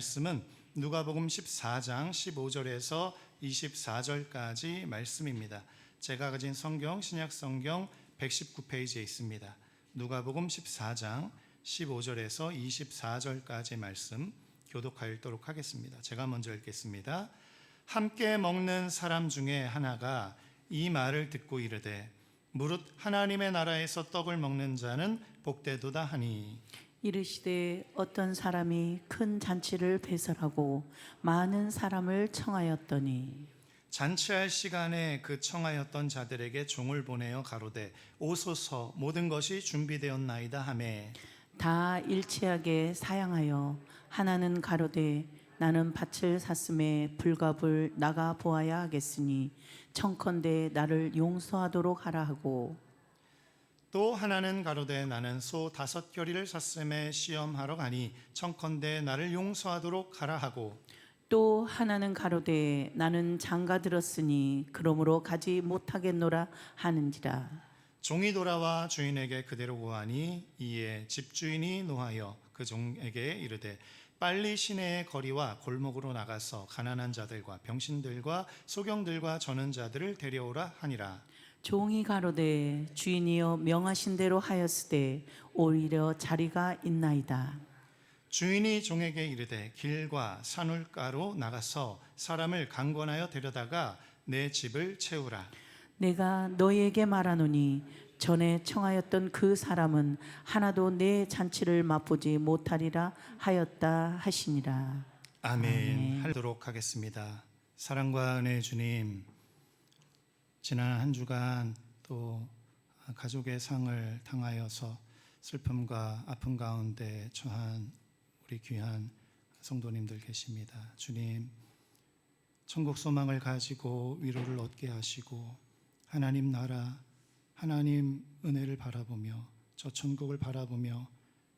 말씀은 누가복음 14장 15절에서 24절까지 말씀입니다. 제가 가진 성경 신약 성경 119페이지에 있습니다. 누가복음 14장 15절에서 24절까지 말씀 교독하여 읽도록 하겠습니다. 제가 먼저 읽겠습니다. 함께 먹는 사람 중에 하나가 이 말을 듣고 이르되 무릇 하나님의 나라에서 떡을 먹는 자는 복되도다 하니 이르시되 어떤 사람이 큰 잔치를 배설하고 많은 사람을 청하였더니 잔치할 시간에 그 청하였던 자들에게 종을 보내어 가로되 오소서 모든 것이 준비되었나이다 하매. 다 일치하게 사양하여 하나는 가로되 나는 밭을 샀음에 불갑을 나가 보아야 하겠으니 청컨대 나를 용서하도록 하라 하고 또 하나는 가로되 나는 소 다섯 결의를 샀음에 시험하러 가니 청컨대 나를 용서하도록 하라 하고. 또 하나는 가로되 나는 장가 들었으니 그러므로 가지 못하겠노라 하는지라. 종이 돌아와 주인에게 그대로 고하니 이에 집주인이 노하여 그 종에게 이르되 빨리 시내의 거리와 골목으로 나가서 가난한 자들과 병신들과 소경들과 저는 자들을 데려오라 하니라 종이 가로되 주인이여 명하신 대로 하였으되 오히려 자리가 있나이다. 주인이 종에게 이르되 길과 산울가로 나가서 사람을 강권하여 데려다가 내 집을 채우라 내가 너희에게 말하노니 전에 청하였던 그 사람은 하나도 내 잔치를 맛보지 못하리라 하였다 하시니라. 아멘. 아멘. 하도록 하겠습니다. 사랑과 은혜 주님, 지난 한 주간 또 가족의 상을 당하여서 슬픔과 아픔 가운데 처한 우리 귀한 성도님들 계십니다. 주님, 천국 소망을 가지고 위로를 얻게 하시고 하나님 나라, 하나님 은혜를 바라보며 저 천국을 바라보며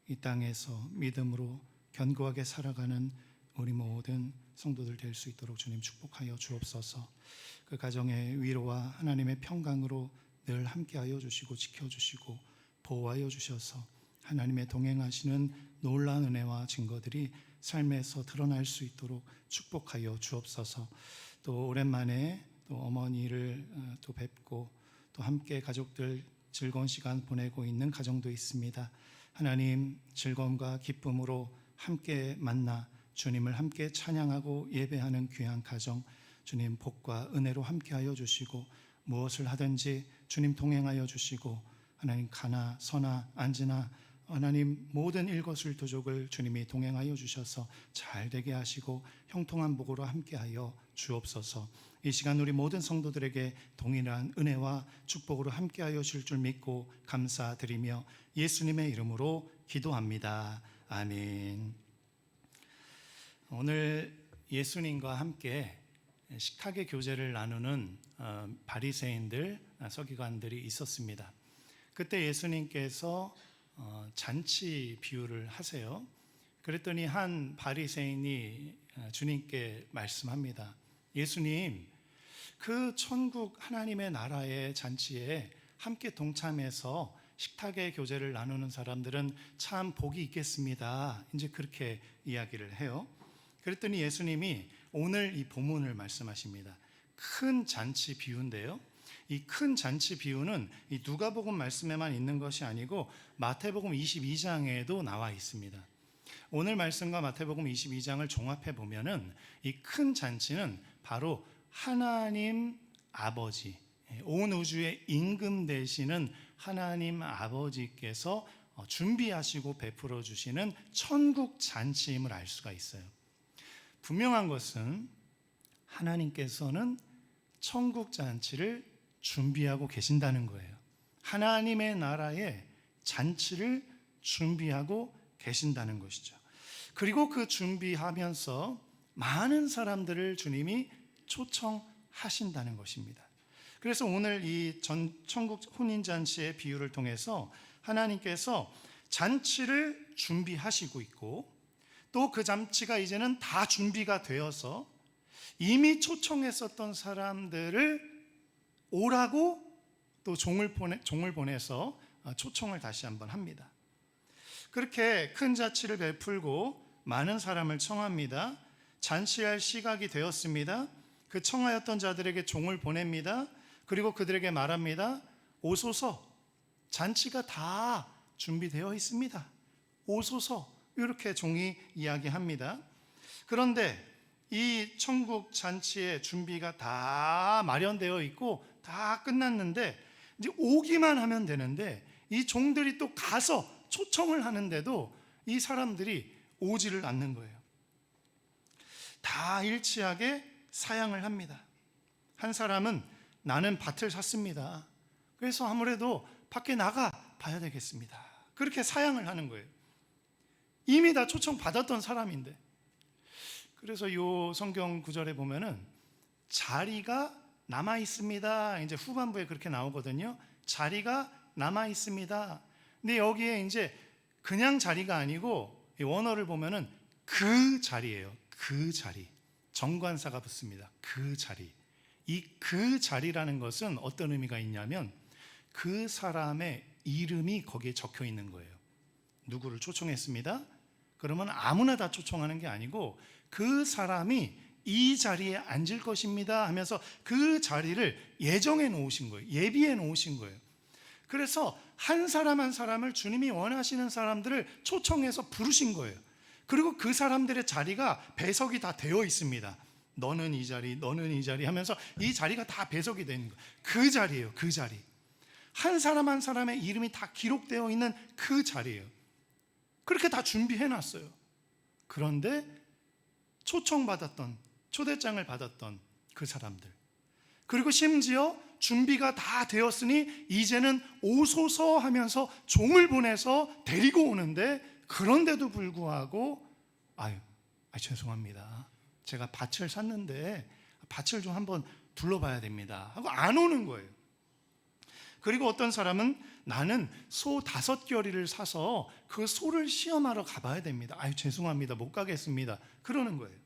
이 땅에서 믿음으로 견고하게 살아가는 우리 모든 성도들 될 수 있도록 주님 축복하여 주옵소서. 그 가정의 위로와 하나님의 평강으로 늘 함께하여 주시고 지켜주시고 보호하여 주셔서 하나님의 동행하시는 놀라운 은혜와 증거들이 삶에서 드러날 수 있도록 축복하여 주옵소서. 또 오랜만에 또 어머니를 어, 또 뵙고 또 함께 가족들 즐거운 시간 보내고 있는 가정도 있습니다. 하나님 즐거움과 기쁨으로 함께 만나 주님을 함께 찬양하고 예배하는 귀한 가정 주님 복과 은혜로 함께하여 주시고 무엇을 하든지 주님 동행하여 주시고 하나님 가나 서나 앉으나 하나님 모든 일것을 도족을 주님이 동행하여 주셔서 잘 되게 하시고 형통한 복으로 함께하여 주옵소서. 이 시간 우리 모든 성도들에게 동일한 은혜와 축복으로 함께하여 줄줄 믿고 감사드리며 예수님의 이름으로 기도합니다. 아멘. 오늘 예수님과 함께 식탁의 교제를 나누는 어, 바리새인들 아, 서기관들이 있었습니다. 그때 예수님께서 어, 잔치 비유를 하세요. 그랬더니 한 바리새인이 어, 주님께 말씀합니다. 예수님, 그 천국 하나님의 나라의 잔치에 함께 동참해서 식탁의 교제를 나누는 사람들은 참 복이 있겠습니다. 이제 그렇게 이야기를 해요. 그랬더니 예수님이 오늘 이 본문을 말씀하십니다. 큰 잔치 비유인데요. 이 큰 잔치 비유는 이 누가복음 말씀에만 있는 것이 아니고 마태복음 22장에도 나와 있습니다. 오늘 말씀과 마태복음 22장을 종합해 보면은 이 큰 잔치는 바로 하나님 아버지 온 우주의 임금 되시는 하나님 아버지께서 어, 준비하시고 베풀어 주시는 천국 잔치임을 알 수가 있어요. 분명한 것은 하나님께서는 천국 잔치를 준비하고 계신다는 거예요. 하나님의 나라의 잔치를 준비하고 계신다는 것이죠. 그리고 그 준비하면서 많은 사람들을 주님이 초청하신다는 것입니다. 그래서 오늘 이 전 천국 혼인 잔치의 비유를 통해서 하나님께서 잔치를 준비하시고 있고 또 그 잔치가 이제는 다 준비가 되어서 이미 초청했었던 사람들을 오라고 또 종을 보내 종을 보내서 초청을 다시 한번 합니다. 그렇게 큰 잔치를 베풀고 많은 사람을 청합니다. 잔치할 시각이 되었습니다. 그 청하였던 자들에게 종을 보냅니다. 그리고 그들에게 말합니다. 오소서 잔치가 다 준비되어 있습니다. 오소서 이렇게 종이 이야기합니다. 그런데 이 천국 잔치의 준비가 다 마련되어 있고 다 끝났는데 이제 오기만 하면 되는데 이 종들이 또 가서 초청을 하는데도 이 사람들이 오지를 않는 거예요. 다 일치하게 사양을 합니다. 한 사람은 나는 밭을 샀습니다. 그래서 아무래도 밖에 나가 봐야 되겠습니다. 그렇게 사양을 하는 거예요. 이미 다 초청 받았던 사람인데. 그래서 이 성경 구절에 보면은 자리가 남아 있습니다. 이제 후반부에 그렇게 나오거든요. 자리가 남아 있습니다. 근데 여기에 이제 그냥 자리가 아니고 이 원어를 보면은 그 자리예요. 그 자리. 정관사가 붙습니다. 그 자리. 이 그 자리라는 것은 어떤 의미가 있냐면 그 사람의 이름이 거기에 적혀 있는 거예요. 누구를 초청했습니다. 그러면 아무나 다 초청하는 게 아니고 그 사람이 이 자리에 앉을 것입니다 하면서 그 자리를 예정해 놓으신 거예요. 예비해 놓으신 거예요. 그래서 한 사람 한 사람을 주님이 원하시는 사람들을 초청해서 부르신 거예요. 그리고 그 사람들의 자리가 배석이 다 되어 있습니다. 너는 이 자리, 너는 이 자리 하면서 이 자리가 다 배석이 되는 거예요. 그 자리예요. 그 자리. 한 사람 한 사람의 이름이 다 기록되어 있는 그 자리예요. 그렇게 다 준비해 놨어요. 그런데 초청받았던 초대장을 받았던 그 사람들. 그리고 심지어 준비가 다 되었으니 이제는 오소서 하면서 종을 보내서 데리고 오는데 그런데도 불구하고 아유, 아 죄송합니다. 제가 밭을 샀는데 밭을 좀 한번 둘러봐야 됩니다. 하고 안 오는 거예요. 그리고 어떤 사람은 나는 소 다섯 결이를 사서 그 소를 시험하러 가봐야 됩니다. 아유 죄송합니다. 못 가겠습니다. 그러는 거예요.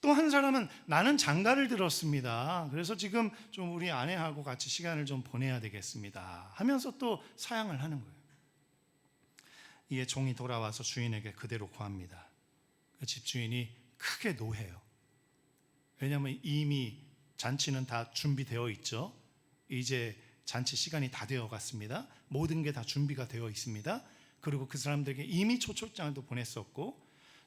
또 한 사람은 나는 장가를 들었습니다. 그래서 지금 좀 우리 아내하고 같이 시간을 좀 보내야 되겠습니다. 하면서 또 사양을 하는 거예요. 이에 종이 돌아와서 주인에게 그대로 구합니다. 그 집주인이 크게 노해요. 왜냐하면 이미 잔치는 다 준비되어 있죠. 이제 잔치 시간이 다 되어 갔습니다. 모든 게 다 준비가 되어 있습니다. 그리고 그 사람들에게 이미 초청장도 보냈었고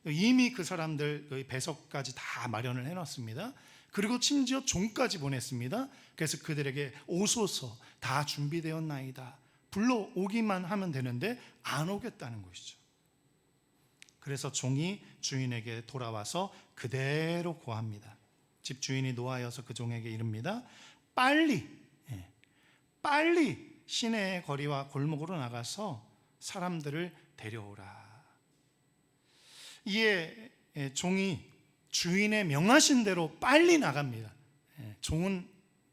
이미 그 사람들 의 배석까지 다 마련을 해놨습니다. 그리고 심지어 종까지 보냈습니다. 그래서 그들에게 오소서 다 준비되었나이다. 불러 오기만 하면 되는데 안 오겠다는 것이죠. 그래서 종이 주인에게 돌아와서 그대로 고합니다. 집 주인이 노하여서 그 종에게 이릅니다. 빨리, 예, 빨리 시내의 거리와 골목으로 나가서 사람들을 데려오라. 이에 예, 종이 주인의 명하신 대로 빨리 나갑니다. 예, 종은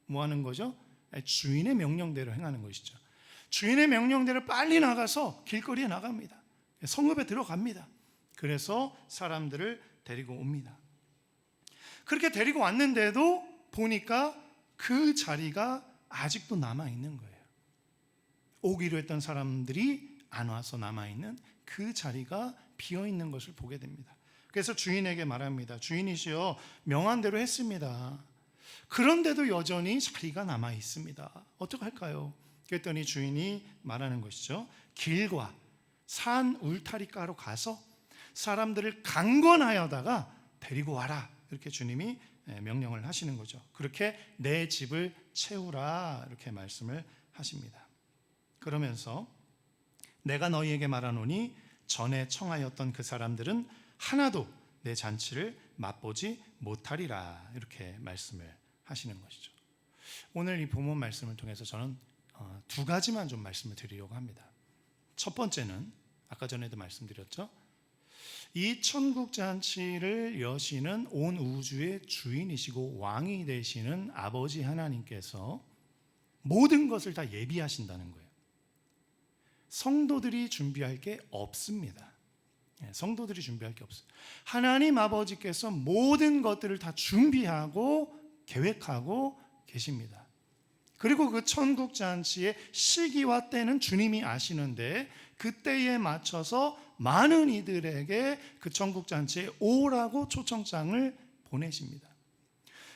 뭐 하는 거죠? 예, 주인의 명령대로 행하는 것이죠. 주인의 명령대로 빨리 나가서 길거리에 나갑니다. 성읍에 들어갑니다. 그래서 사람들을 데리고 옵니다. 그렇게 데리고 왔는데도 보니까 그 자리가 아직도 남아 있는 거예요. 오기로 했던 사람들이 안 와서 남아 있는 그 자리가 비어 있는 것을 보게 됩니다. 그래서 주인에게 말합니다. 주인이시여 명한 대로 했습니다. 그런데도 여전히 자리가 남아 있습니다. 어떡할까요? 그랬더니 주인이 말하는 것이죠. 길과 산 울타리가로 가서 사람들을 강권하여다가 데리고 와라. 이렇게 주님이 명령을 하시는 거죠. 그렇게 내 집을 채우라. 이렇게 말씀을 하십니다. 그러면서 내가 너희에게 말하노니 전에 청하였던 그 사람들은 하나도 내 잔치를 맛보지 못하리라. 이렇게 말씀을 하시는 것이죠. 오늘 이 본문 말씀을 통해서 저는 어, 두 가지만 좀 말씀을 드리려고 합니다. 첫 번째는 아까 전에도 말씀드렸죠. 이 천국 잔치를 여시는 온 우주의 주인이시고 왕이 되시는 아버지 하나님께서 모든 것을 다 예비하신다는 거예요. 성도들이 준비할 게 없습니다. 예, 성도들이 준비할 게 없어요. 하나님 아버지께서 모든 것들을 다 준비하고 계획하고 계십니다. 그리고 그 천국 잔치의 시기와 때는 주님이 아시는데 그때에 맞춰서 많은 이들에게 그 천국 잔치에 오라고 초청장을 보내십니다.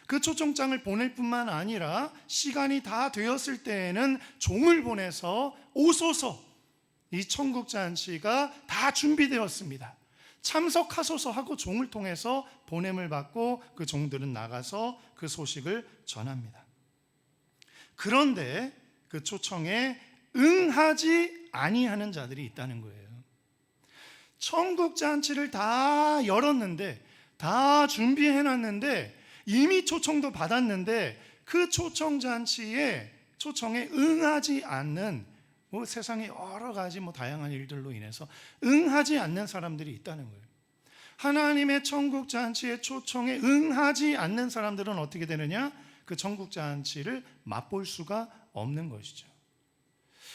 그 초청장을 보낼 뿐만 아니라 시간이 다 되었을 때에는 종을 보내서 오소서 이 천국 잔치가 다 준비되었습니다. 참석하소서 하고 종을 통해서 보냄을 받고 그 종들은 나가서 그 소식을 전합니다. 그런데 그 초청에 응하지 아니하는 자들이 있다는 거예요. 천국 잔치를 다 열었는데 다 준비해 놨는데 이미 초청도 받았는데 그 초청 잔치에 초청에 응하지 않는 뭐 세상에 여러 가지 뭐 다양한 일들로 인해서 응하지 않는 사람들이 있다는 거예요. 하나님의 천국 잔치의 초청에 응하지 않는 사람들은 어떻게 되느냐? 그 천국 잔치를 맛볼 수가 없는 것이죠.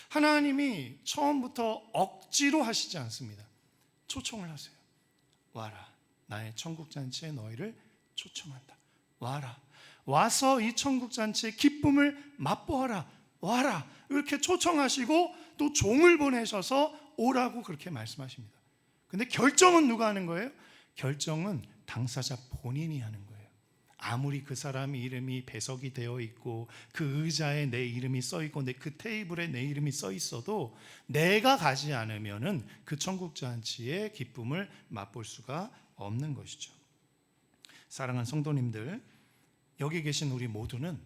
하나님이 처음부터 억지로 하시지 않습니다. 초청을 하세요. 와라. 나의 천국 잔치에 너희를 초청한다. 와라. 와서 이 천국 잔치의 기쁨을 맛보아라. 와라. 이렇게 초청하시고 또 종을 보내셔서 오라고 그렇게 말씀하십니다. 근데 결정은 누가 하는 거예요? 결정은 당사자 본인이 하는 거예요. 아무리 그 사람 이름이 배석이 되어 있고 그 의자에 내 이름이 써 있고 내 그 테이블에 내 이름이 써 있어도 내가 가지 않으면은 그 천국 잔치의 기쁨을 맛볼 수가 없는 것이죠. 사랑하는 성도님들, 여기 계신 우리 모두는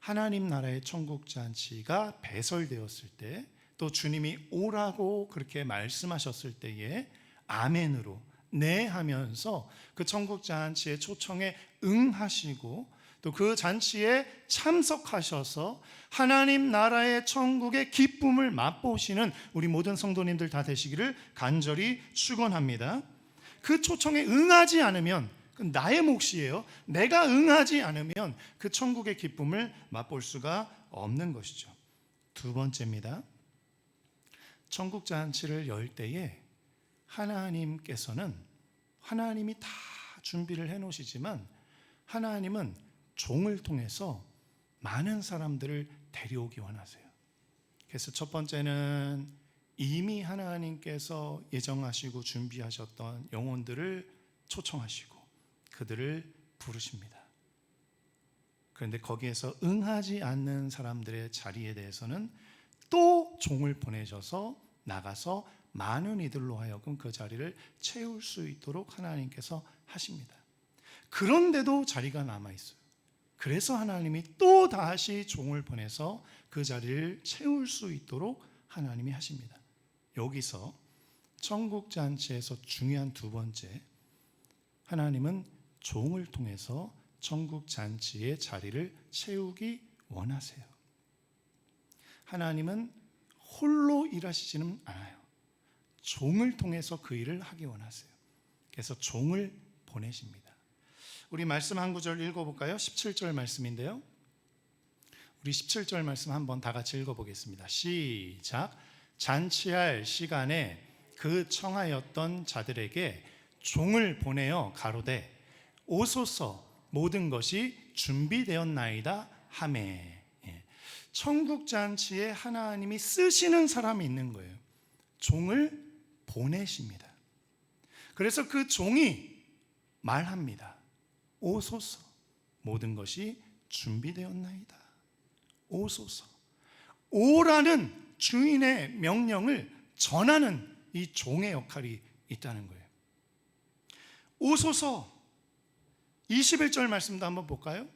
하나님 나라의 천국 잔치가 배설되었을 때 또 주님이 오라고 그렇게 말씀하셨을 때에 아멘으로 네 하면서 그 천국 잔치의 초청에 응하시고 또 그 잔치에 참석하셔서 하나님 나라의 천국의 기쁨을 맛보시는 우리 모든 성도님들 다 되시기를 간절히 축원합니다. 그 초청에 응하지 않으면 그 나의 몫이에요. 내가 응하지 않으면 그 천국의 기쁨을 맛볼 수가 없는 것이죠. 두 번째입니다. 천국 잔치를 열 때에 하나님께서는 하나님이 다 준비를 해 놓으시지만 하나님은 종을 통해서 많은 사람들을 데려오기 원하세요. 그래서 첫 번째는 이미 하나님께서 예정하시고 준비하셨던 영혼들을 초청하시고 그들을 부르십니다. 그런데 거기에서 응하지 않는 사람들의 자리에 대해서는 또 종을 보내셔서 나가서 많은 이들로 하여금 그 자리를 채울 수 있도록 하나님께서 하십니다. 그런데도 자리가 남아 있어요. 그래서 하나님이 또 다시 종을 보내서 그 자리를 채울 수 있도록 하나님이 하십니다. 여기서 천국 잔치에서 중요한 두 번째 하나님은 종을 통해서 천국 잔치의 자리를 채우기 원하세요. 하나님은 홀로 일하시지는 않아요. 종을 통해서 그 일을 하기 원하세요. 그래서 종을 보내십니다. 우리 말씀 한 구절 읽어볼까요? 17절 말씀인데요. 우리 17절 말씀 한번 다 같이 읽어보겠습니다. 시작. 잔치할 시간에 그 청하였던 자들에게 종을 보내어 가로되 오소서 모든 것이 준비되었나이다 하매 예. 천국 잔치에 하나님이 쓰시는 사람이 있는 거예요. 종을 보내십니다. 그래서 그 종이 말합니다. 오소서 모든 것이 준비되었나이다. 오소서 오라는 주인의 명령을 전하는 이 종의 역할이 있다는 거예요. 오소서 21절 말씀도 한번 볼까요?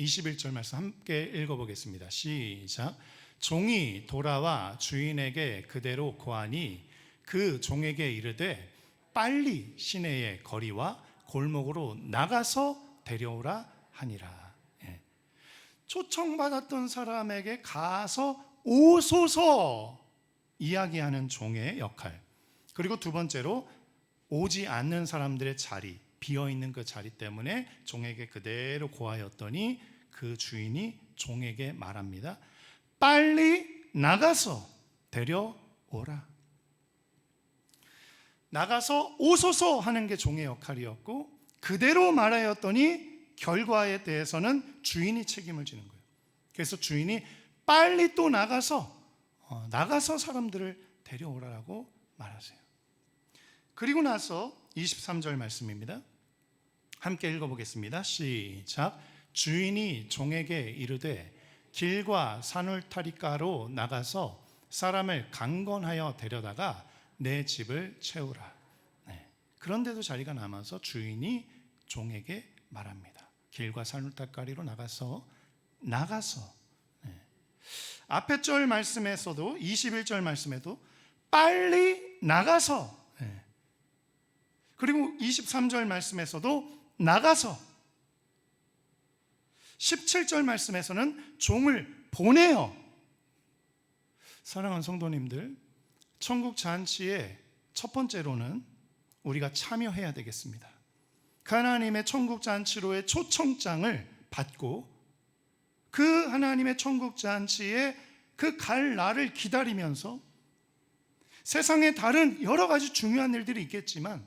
21절 말씀 함께 읽어보겠습니다. 시작. 종이 돌아와 주인에게 그대로 고하니 그 종에게 이르되 빨리 시내의 거리와 골목으로 나가서 데려오라 하니라. 예. 초청받았던 사람에게 가서 오소서 이야기하는 종의 역할. 그리고 두 번째로 오지 않는 사람들의 자리, 비어 있는 그 자리 때문에 종에게 그대로 고하였더니 그 주인이 종에게 말합니다. 빨리 나가서 데려오라. 나가서 오소서 하는 게 종의 역할이었고 그대로 말하였더니 결과에 대해서는 주인이 책임을 지는 거예요. 그래서 주인이 빨리 또 나가서 어, 나가서 사람들을 데려오라라고 말하세요. 그리고 나서 23절 말씀입니다. 함께 읽어보겠습니다. 시작. 주인이 종에게 이르되 길과 산울타리가로 나가서 사람을 강건하여 데려다가 내 집을 채우라. 네. 그런데도 자리가 남아서 주인이 종에게 말합니다. 길과 산울타리가로 나가서 나가서 네. 앞에 절 말씀에서도 21절 말씀에도 빨리 나가서 네. 그리고 23절 말씀에서도 나가서 17절 말씀에서는 종을 보내요. 사랑하는 성도님들, 천국 잔치의 첫 번째로는 우리가 참여해야 되겠습니다. 하나님의 천국 잔치로의 초청장을 받고 그 하나님의 천국 잔치에 그 갈 날을 기다리면서 세상에 다른 여러 가지 중요한 일들이 있겠지만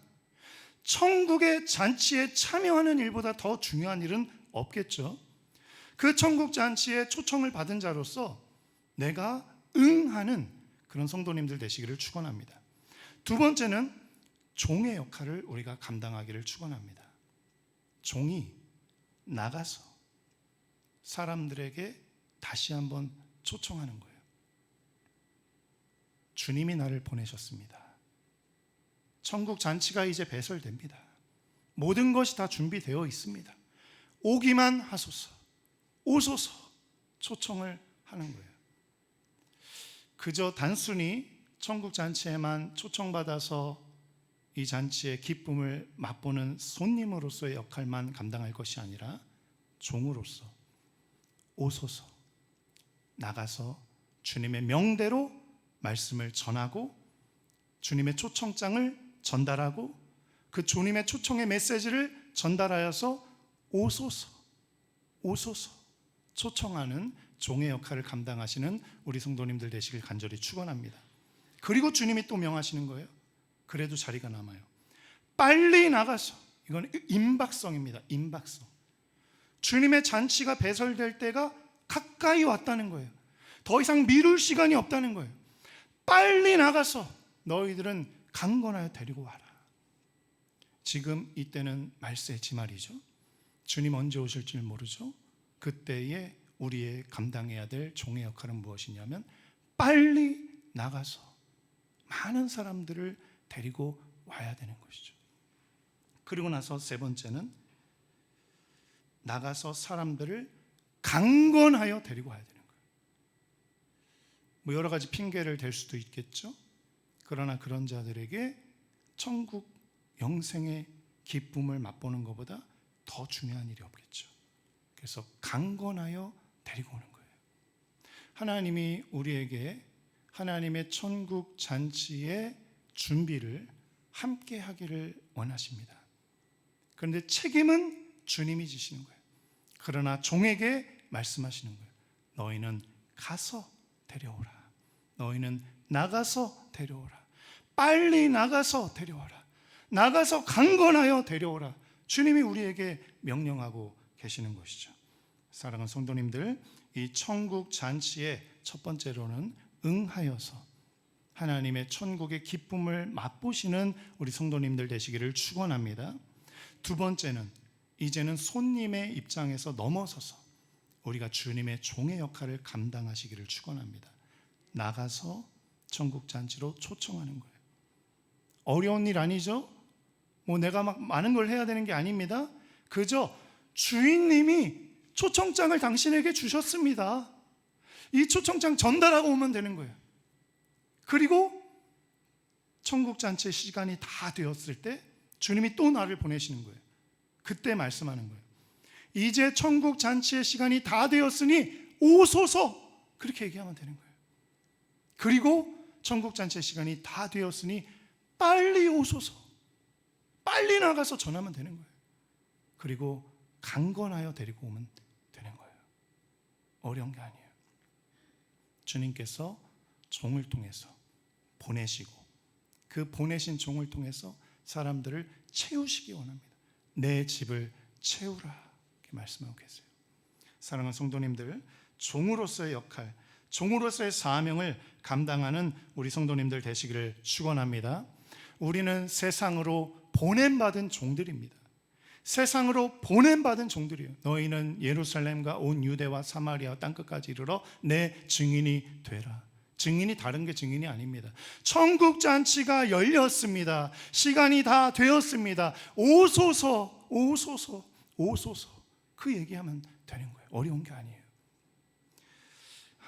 천국의 잔치에 참여하는 일보다 더 중요한 일은 없겠죠. 그 천국 잔치에 초청을 받은 자로서 내가 응하는 그런 성도님들 되시기를 축원합니다. 두 번째는 종의 역할을 우리가 감당하기를 축원합니다. 종이 나가서 사람들에게 다시 한번 초청하는 거예요. 주님이 나를 보내셨습니다. 천국 잔치가 이제 배설됩니다. 모든 것이 다 준비되어 있습니다. 오기만 하소서. 오소서. 초청을 하는 거예요. 그저 단순히 천국 잔치에만 초청받아서 이 잔치의 기쁨을 맛보는 손님으로서의 역할만 감당할 것이 아니라 종으로서 오소서 나가서 주님의 명대로 말씀을 전하고 주님의 초청장을 전달하고 그 주님의 초청의 메시지를 전달하여서 오소서 오소서 초청하는 종의 역할을 감당하시는 우리 성도님들 되시길 간절히 축원합니다. 그리고 주님이 또 명하시는 거예요. 그래도 자리가 남아요. 빨리 나가서 이건 임박성입니다. 임박성. 주님의 잔치가 배설될 때가 가까이 왔다는 거예요. 더 이상 미룰 시간이 없다는 거예요. 빨리 나가서 너희들은 강건하여 데리고 와라. 지금 이때는 말세 지 말이죠. 주님 언제 오실지 모르죠. 그때에 우리의 감당해야 될 종의 역할은 무엇이냐면 빨리 나가서 많은 사람들을 데리고 와야 되는 것이죠. 그리고 나서 세 번째는 나가서 사람들을 강건하여 데리고 와야 되는 거예요. 뭐 여러 가지 핑계를 댈 수도 있겠죠. 그러나 그런 자들에게 천국 영생의 기쁨을 맛보는 것보다 더 중요한 일이 없겠죠. 그래서 강건하여 데리고 오는 거예요. 하나님이 우리에게 하나님의 천국 잔치의 준비를 함께 하기를 원하십니다. 그런데 책임은 주님이 지시는 거예요. 그러나 종에게 말씀하시는 거예요. 너희는 가서 데려오라. 너희는 나가서 데려오라. 빨리 나가서 데려오라. 나가서 강건하여 데려오라. 주님이 우리에게 명령하고 계시는 것이죠. 사랑하는 성도님들, 이 천국 잔치의 첫 번째로는 응하여서 하나님의 천국의 기쁨을 맛보시는 우리 성도님들 되시기를 축원합니다. 두 번째는 이제는 손님의 입장에서 넘어서서 우리가 주님의 종의 역할을 감당하시기를 축원합니다. 나가서 천국 잔치로 초청하는 거예요. 어려운 일 아니죠? 뭐 내가 막 많은 걸 해야 되는 게 아닙니다. 그저 주인님이 초청장을 당신에게 주셨습니다. 이 초청장 전달하고 오면 되는 거예요. 그리고 천국 잔치 시간이 다 되었을 때 주님이 또 나를 보내시는 거예요. 그때 말씀하는 거예요. 이제 천국 잔치의 시간이 다 되었으니 오소서 그렇게 얘기하면 되는 거예요. 그리고 천국 잔치의 시간이 다 되었으니 빨리 오소서. 빨리 나가서 전하면 되는 거예요. 그리고 강건하여 데리고 오면 되는 거예요. 어려운 게 아니에요. 주님께서 종을 통해서 보내시고 그 보내신 종을 통해서 사람들을 채우시기 원합니다. 내 집을 채우라 이렇게 말씀하고 계세요. 사랑하는 성도님들, 종으로서의 역할, 종으로서의 사명을 감당하는 우리 성도님들 되시기를 축원합니다. 우리는 세상으로 보냄받은 종들입니다. 세상으로 보냄받은 종들이에요. 너희는 예루살렘과 온 유대와 사마리아 땅 끝까지 이르러 내 증인이 되라. 증인이 다른 게 증인이 아닙니다. 천국 잔치가 열렸습니다. 시간이 다 되었습니다. 오소서, 오소서, 오소서. 그 얘기하면 되는 거예요. 어려운 게 아니에요.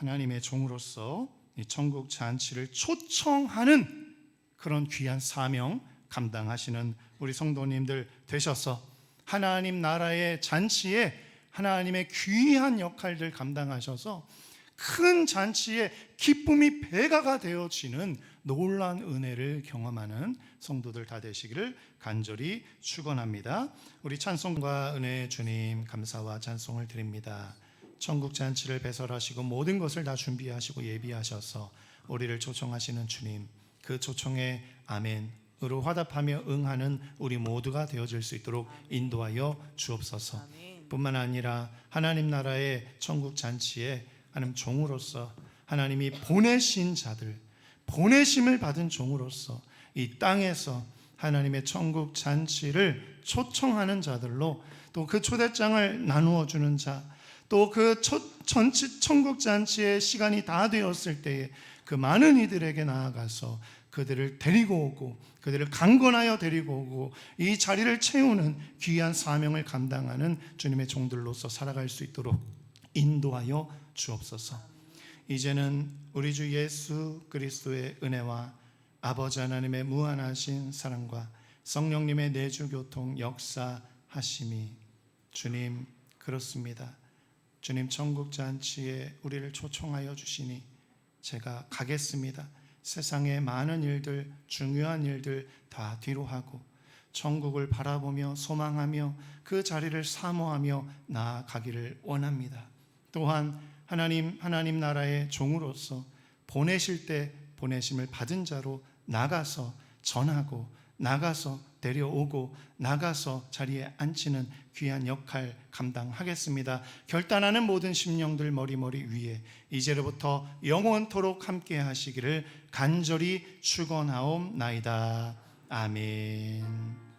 하나님의 종으로서 이 천국 잔치를 초청하는 그런 귀한 사명 감당하시는 우리 성도님들 되셔서 하나님 나라의 잔치에 하나님의 귀한 역할들 감당하셔서 큰 잔치에 기쁨이 배가가 되어지는 놀란 은혜를 경험하는 성도들 다 되시기를 간절히 축원합니다. 우리 찬송과 은혜의 주님 감사와 찬송을 드립니다. 천국 잔치를 배설하시고 모든 것을 다 준비하시고 예비하셔서 우리를 초청하시는 주님 그 초청에 아멘으로 화답하며 응하는 우리 모두가 되어질 수 있도록 인도하여 주옵소서. 뿐만 아니라 하나님 나라의 천국 잔치에 하나님 종으로서 하나님이 보내신 자들 보내심을 받은 종으로서 이 땅에서 하나님의 천국 잔치를 초청하는 자들로 또 그 초대장을 나누어 주는 자, 또그 전치 천국 잔치의 시간이 다 되었을 때에 그 많은 이들에게 나아가서 그들을 데리고 오고 그들을 강건하여 데리고 오고 이 자리를 채우는 귀한 사명을 감당하는 주님의 종들로서 살아갈 수 있도록 인도하여 주옵소서. 이제는 우리 주 예수 그리스도의 은혜와 아버지 하나님의 무한하신 사랑과 성령님의 내주 교통 역사 하심이 주님 그렇습니다. 주님 천국 잔치에 우리를 초청하여 주시니 제가 가겠습니다. 세상의 많은 일들, 중요한 일들 다 뒤로 하고 천국을 바라보며 소망하며 그 자리를 사모하며 나아가기를 원합니다. 또한 하나님 하나님 나라의 종으로서 보내실 때 보내심을 받은 자로 나가서 전하고 나가서 데려오고 나가서 자리에 앉히는 귀한 역할 감당하겠습니다. 결단하는 모든 심령들 머리머리 위에 이제로부터 영원토록 함께 하시기를 간절히 축원하옵나이다. 아멘.